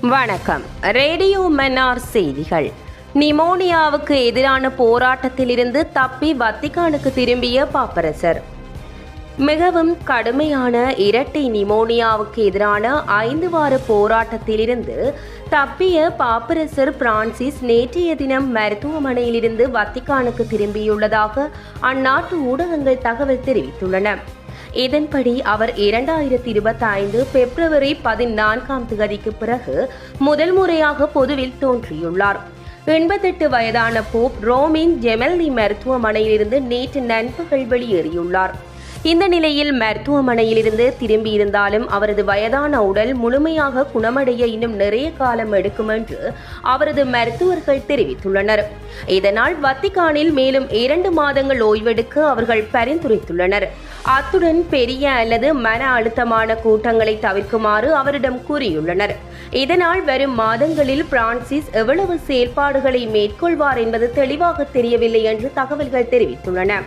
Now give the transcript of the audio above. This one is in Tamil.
வணக்கம். ரேடியோ மன்னார் செய்திகள். நிமோனியாவுக்கு எதிரான போராட்டத்திலிருந்து தப்பி வத்திகானுக்கு திரும்பிய பாப்பரசர். மிகவும் கடுமையான இரட்டை நிமோனியாவுக்கு எதிரான ஐந்து வார போராட்டத்திலிருந்து தப்பிய பாப்பரசர் பிரான்சிஸ் நேற்றைய தினம் மருத்துவமனையிலிருந்து வத்திகானுக்கு திரும்பியுள்ளதாக அந்நாட்டு ஊடகங்கள் தகவல் தெரிவித்துள்ளன. இதன்படி அவர் இரண்டாயிரத்தி இருபத்தி ஐந்து பிப்ரவரி பதினான்காம் தேதிக்கு பிறகு முதல் முறையாக பொதுவில் தோன்றியுள்ளார். எண்பத்தெட்டு வயதான போப் ரோமின் ஜெமெல்னி மருத்துவமனையிலிருந்து நேற்று நண்பகல் வெளியேறியுள்ளார். இந்த நிலையில் மருத்துவமனையிலிருந்து திரும்பியிருந்தாலும் அவரது வயதான உடல் முழுமையாக குணமடைய இன்னும் நிறைய காலம் எடுக்கும் என்று அவரது மருத்துவர்கள் தெரிவித்துள்ளனர். இதனால் வத்திகானில் மேலும் இரண்டு மாதங்கள் ஓய்வெடுக்க அவர்கள் பரிந்துரைத்துள்ளனர். அத்துடன் பெரிய அல்லது மன அழுத்தமான கூட்டங்களை தவிர்க்குமாறு அவரிடம் கூறியுள்ளனர். இதனால் வரும் மாதங்களில் பிரான்சிஸ் எவ்வளவு செயல்பாடுகளை மேற்கொள்வார் என்பது தெளிவாக தெரியவில்லை என்று தகவல்கள் தெரிவித்துள்ளன.